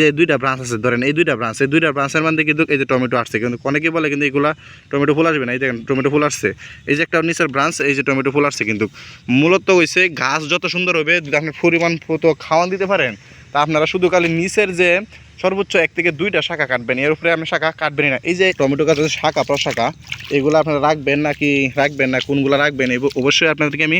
যে দুইটা ব্রাঞ্চ আছে, ধরেন এই দুইটা ব্রাঞ্চ এই দুইটা ব্রাঞ্চের মধ্যে কিন্তু এই যে টমেটো আসছে, কিন্তু অনেকে বলে কিন্তু এগুলা টমেটো ফুল আসবে না। এই দেখেন টমেটো ফুল আসছে। এই যে একটা নিচের ব্রাঞ্চ এই যে টমেটো ফুল আসছে কিন্তু। মূলত হয়েছে গাছ যত সুন্দর হবে আপনি পরিমাণ মতো খাওয়ান দিতে পারেন তা আপনারা শুধু খালি নিচের যে সর্বোচ্চ এক থেকে দুইটা শাখা কাটবেন এর উপরে আপনি শাখা কাটবেনই না। এই যে টমেটো গাছের শাখা প্রশাখা এগুলো আপনারা রাখবেন নাকি রাখবেন না কোনগুলো রাখবেন এই অবশ্যই আপনাদেরকে আমি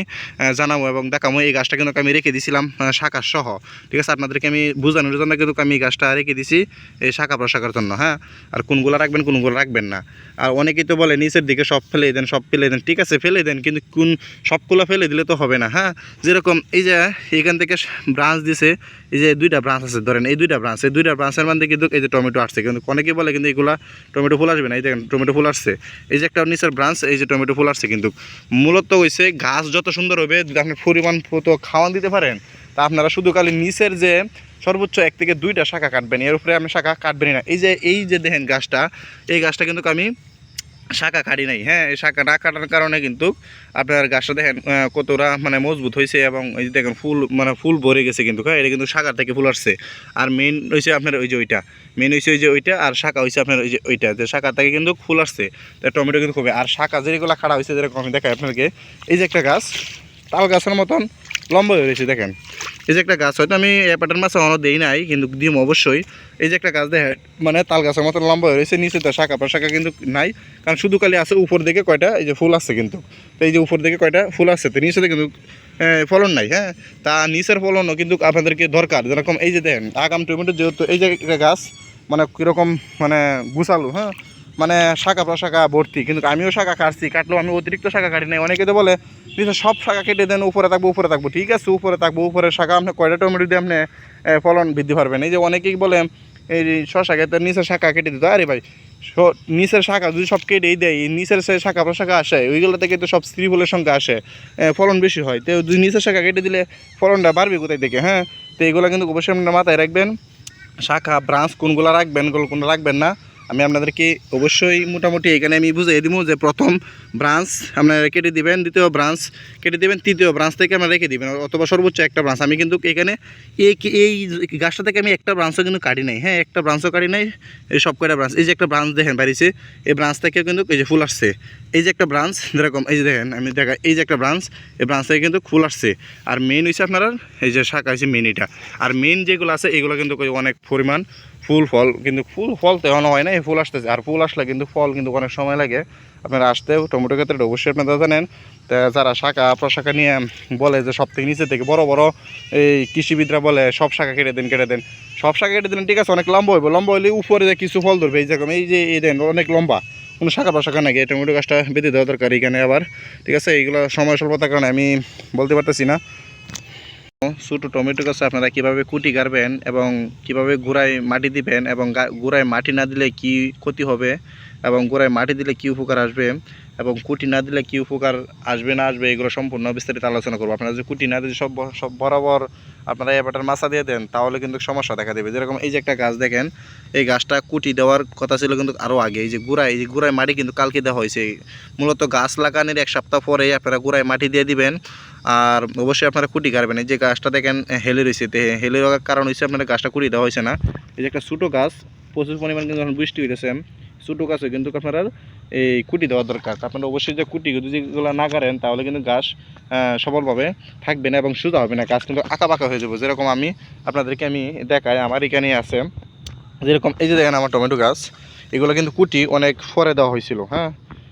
জানাব এবং দেখাবো। এই গাছটা কিন্তু আমি রেখে দিয়েছিলাম আহ, শাখা সহ। ঠিক আছে আপনাদেরকে আমি বোঝানোর জন্য কিন্তু আমি এই গাছটা রেখে দিছি এই শাখা প্রশাখার জন্য হ্যাঁ? আর কোনগুলো রাখবেন কোনগুলো রাখবেন না। আর অনেকেই তো বলে নিচের দিকে সব ফেলে দেন সব ফেলে দেন। ঠিক আছে ফেলে দেন কিন্তু কোন সবগুলো ফেলে দিলে তো হবে না হ্যাঁ? যেরকম এই যে এখান থেকে ব্রাঞ্চ দিছে এই যে দুইটা ব্রাঞ্চ আছে, ধরেন এই দুইটা ব্রাঞ্চ এই দুইটা ব্রাঞ্চের মধ্যে কিন্তু এই যে টমেটো আসছে, কিন্তু অনেকে বলে কিন্তু এগুলা টমেটো ফুল আসবে না। এই দেখেন টমেটো ফুল আসছে। এই যে একটা নিচের ব্রাঞ্চ এই যে টমেটো ফুল আসছে কিন্তু। মূলত হয়েছে গাছ যত সুন্দর হবে আপনি পরিমাণ মতো খাওয়ান দিতে পারেন, তা আপনারা শুধু খালি নিচের যে সর্বোচ্চ এক থেকে দুইটা শাখা কাটবেন, এর উপরে আপনি শাখা কাটবেনই না। এই যে এই যে দেখেন গাছটা, এই গাছটা কিন্তু আমি শাখা কাটি নাই। হ্যাঁ এই শাখা না কাটার কারণে কিন্তু আপনার গাছটা দেখেন কতটা মানে মজবুত হয়েছে এবং এই যে দেখেন ফুল মানে ফুল ভরে গেছে কিন্তু হ্যাঁ এটা কিন্তু শাখার থেকে ফুল আসছে। আর মেন হয়েছে আপনার ওই যে ওইটা। মেন হয়েছে ওই যে ওইটা আর শাখা হয়েছে আপনার ওই যে ওইটা। যে শাখা থেকে কিন্তু ফুল আসছে, তো টমেটো কিন্তু খুবই আর শাখা যেগুলো খাড়া হয়েছে যেরকম আমি দেখাই আপনাকে এই যে একটা গাছ, তাল গাছের মতন লম্বা হয়ে রয়েছে, দেখেন। এই যে একটা গাছ, হয়তো আমি অ্যাপাটার মাছ অন্য দেই নাই, কিন্তু দিম অবশ্যই। এই যে একটা গাছ দেখে মানে তাল গাছের মতো লম্বা হয়ে রয়েছে, নিচে তো শাখা শাখা কিন্তু নাই, কারণ শুধু খালি আছে উপর দিকে কয়টা, এই যে ফুল আছে কিন্তু। তো এই যে উপর দিকে কয়টা ফুল আছে, তো নিচে কিন্তু ফলন নাই হ্যাঁ? তা নিচের ফলনও কিন্তু আপনাদেরকে দরকার, যেরকম এই যে দেখেন, আগাম টমেটো যেহেতু এই যে একটা গাছ মানে কীরকম মানে গুছালো হ্যাঁ? মানে শাখা প্রশাখা ভর্তি, কিন্তু আমিও শাখা কাটছি, কাটলেও আমি অতিরিক্ত শাখা কাটি নাই। অনেকে তো বলে নিচে সব শাখা কেটে দেন, উপরে থাকব উপরে থাকব। ঠিক আছে, উপরে থাকব, উপরে শাখা, আপনি কয়টা টমেটো দিয়ে আপনি ফলন বৃদ্ধি পারবেন? এই যে অনেকেই বলে, এই শশা খেতে নিচের শাখা কেটে দিত। আরে ভাই নিচের শাখা যদি সব কেটেই দেয় নিচের সে শাখা প্রশাখা আসে, ওইগুলো থেকে তো সব স্ত্রী ফুলের সংখ্যা আসে ফলন বেশি হয়। তো যদি নিচের শাখা কেটে দিলে ফলনটা বাড়বে কোথায় থেকে হ্যাঁ? তো এগুলো কিন্তু অবশ্যই মাথায় রাখবেন। শাখা, ব্রাঞ্চ কোনগুলো রাখবেন কোনগুলো রাখবেন না। আমি আপনাদেরকে অবশ্যই মোটামুটি এখানে আমি বুঝিয়ে দিব যে প্রথম ব্রাঞ্চ আপনারা কেটে দিবেন, দ্বিতীয় ব্রাঞ্চ কেটে দিবেন, তৃতীয় ব্রাঞ্চ থেকে আপনারা রেখে দিবেন, অথবা সর্বোচ্চ একটা ব্রাঞ্চ। আমি কিন্তু এখানে এই এই গাছটা থেকে আমি একটা ব্রাঞ্চও কিন্তু কাটি নাই। হ্যাঁ একটা ব্রাঞ্চও কাটি নাই, এই সব কয়টা ব্রাঞ্চ? এই যে একটা ব্রাঞ্চ দেখেন বাড়িছে এই ব্রাঞ্চ থেকে কিন্তু এই যে ফুল আসছে। এই যে একটা ব্রাঞ্চ, যেরকম এই যে দেখেন, আমি দেখা এই যে একটা ব্রাঞ্চ, এই ব্রাঞ্চ থেকে কিন্তু ফুল আসছে। আর মেন হচ্ছে আপনারা, এই যে শাখা হয়েছে মেন এটা। আর মেন যেগুলো আছে, এগুলো কিন্তু অনেক পরিমাণ ফুল ফল, কিন্তু ফুল ফল তো এখনও হয় না এই ফুল আসতেছে। আর ফুল আসলে কিন্তু ফল কিন্তু অনেক সময় লাগে। আপনারা আসতে টমেটো ক্ষেত্রে অবশ্যই আপনারা জানেন। তা যারা শাখা প্রশাখা নিয়ে বলে যে সব থেকে নিচে থেকে বড় বড় এই কৃষিবিদরা বলে, সব শাখা কেটে দেন কেটে দেন। সব শাখা কেটে দিলেন ঠিক আছে, অনেক লম্বা হইব। লম্বা হইলে উপরে যে কিছু ফল ধরবে, এই যেরকম এই যে এই দেন, অনেক লম্বা। কোনো শাখা প্রশাখা নাকি টমেটো গাছটা বেঁধে দেওয়া দরকার এখানে আবার। ঠিক আছে, এইগুলো সময় স্বল্পতার কারণে আমি বলতে পারতেছি না। ছোটো টমেটো গাছে আপনারা কীভাবে কুটি গাড়বেন এবং কীভাবে গোড়ায় মাটি দিবেন এবং গোড়ায় মাটি না দিলে কি ক্ষতি হবে এবং গোড়ায় মাটি দিলে কি উপকার আসবে এবং কুটি না দিলে কি উপকার আসবে না আসবে, এগুলো সম্পূর্ণ বিস্তারিত আলোচনা করব। আপনারা যে কুটি না দিলে সব সব বরাবর আপনারা এবারটার মাছা দিয়ে দেন, তাহলে কিন্তু সমস্যা দেখা দেবে। যেরকম এই যে একটা গাছ দেখেন, এই গাছটা কুটি দেওয়ার কথা ছিল কিন্তু আরও আগে। এই যে গোড়ায়, এই যে গোড়ায় মাটি কিন্তু কালকে দেওয়া হয়েছে। মূলত গাছ লাগানোর এক সপ্তাহ পরেই আপনারা গোড়ায় মাটি দিয়ে দিবেন, আর অবশ্যই আপনারা কুটি কাটবেন। এই যে গাছটা দেখেন, হেলে রয়েছে। হেলে রাখার কারণ হচ্ছে আপনারা গাছটা কুটি দেওয়া হয়েছে না। এই যে একটা ছোটো গাছ, প্রচুর পরিমাণ কিন্তু বৃষ্টি হইতেছে। ছোটো গাছে কিন্তু আপনারা এই কুটি দেওয়া দরকার। আপনারা অবশ্যই যে কুটি যেগুলো না কাটেন তাহলে কিন্তু গাছ সবলভাবে থাকবে না এবং সোজা হবে না। গাছ কিন্তু আঁকা বাঁকা হয়ে যাবে। যেরকম আমি আপনাদেরকে আমি দেখাই, আমার এখানেই আছে। যেরকম এই যে দেখেন আমার টমেটো গাছ, এগুলো কিন্তু কুটি অনেক ফরে দেওয়া হয়েছিল হ্যাঁ?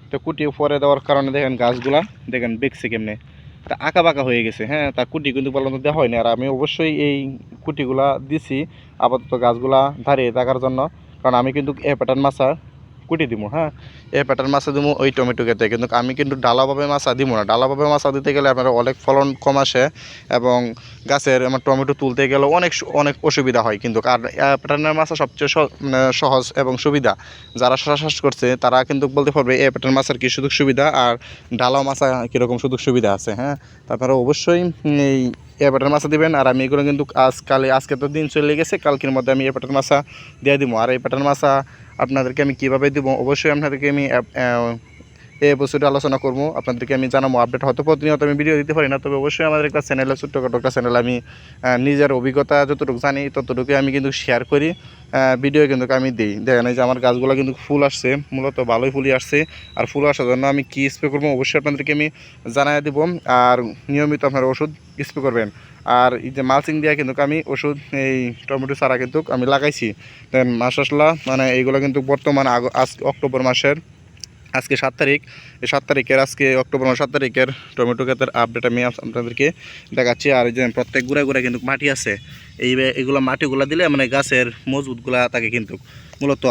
তো কুটি ফরে দেওয়ার কারণে দেখেন গাছগুলা, দেখেন বেঁকছে কেমনে। তা আঁকা বাঁকা হয়ে গেছে হ্যাঁ? তা কুটি কিন্তু পালন দেওয়া হয়নি। আর আমি অবশ্যই এই কুটিগুলা দিছি, আপাতত গাছগুলা দাঁড়িয়ে থাকার জন্য। কারণ আমি কিন্তু এ প্যাটার্ন মাছা কুটি দিব হ্যাঁ? এ প্যাটার্ন মাছা দিব ওই টমেটো খেতে কিন্তু আমি কিন্তু ডালাভাবে মাছা দিব না। ডালাভাবে মাছা দিতে গেলে আপনার অনেক ফলন কম আসে এবং গাছের আমার টমেটো তুলতে গেলে অনেক অনেক অসুবিধা হয়। কিন্তু আর প্যাটার্নের মাছা সবচেয়ে সহজ এবং সুবিধা। যারা চাষ করছে, তারা কিন্তু বলতে পারবে এ প্যাটার্ন মাছের কী সুযোগ সুবিধা? আর ডালা মাছা কীরকম সুযোগ সুবিধা আছে হ্যাঁ? তারপরে অবশ্যই এই এয়ারপাটার মাছা দিবেন, আর আমি এগুলো কিন্তু আজকালে আজকে তো দিন চলে গেছে, কালকের মধ্যে আমি এয়ারপাটার মাছা দিয়ে দিব। আর এই পেটার মাছা আপনাদেরকে আমি কীভাবে দেবো? অবশ্যই আপনাদেরকে আমি এই এপিসোডে আলোচনা করব। আপনাদেরকে আমি জানাব আপডেট হয়তো প্রতিনিয়ত আমি ভিডিও দিতে পারি না, তবে অবশ্যই আমাদের একটা চ্যানেল চ্যানেলে ছোট্টখাটো একটা চ্যানেল আমি নিজের অভিজ্ঞতা যতটুকু জানি ততটুকু আমি কিন্তু শেয়ার করি ভিডিও কিন্তু আমি দিই। দেখেন যে আমার গাছগুলো কিন্তু ফুল আসছে, মূলত ভালোই ফুলই আসছে, আর ফুল আসার জন্য আমি কী স্প্রে করব অবশ্যই আপনাদেরকে আমি জানাই দেবো, আর নিয়মিত আপনারা ওষুধ স্প্রে করবেন। আর এই যে মালচিং দিয়ে কিন্তু আমি ওষুধ, এই টমেটো চারা কিন্তু আমি লাগাইছি। দেন মাসাসলা মানে এইগুলো কিন্তু বর্তমান আগ আজ অক্টোবর মাসের আজকে সাত তারিখ। এই সাত তারিখের আজকে অক্টোবর মাস সাত তারিখের টমেটো ক্ষেতের আপডেট আমি আপনাদেরকে দেখাচ্ছি। আর যে প্রত্যেক গুঁড়া গুঁড়া কিন্তু মাটি আছে। এই এগুলো মাটিগুলো দিলে মানে গাছের মজবুতগুলা থাকে কিন্তু মূলত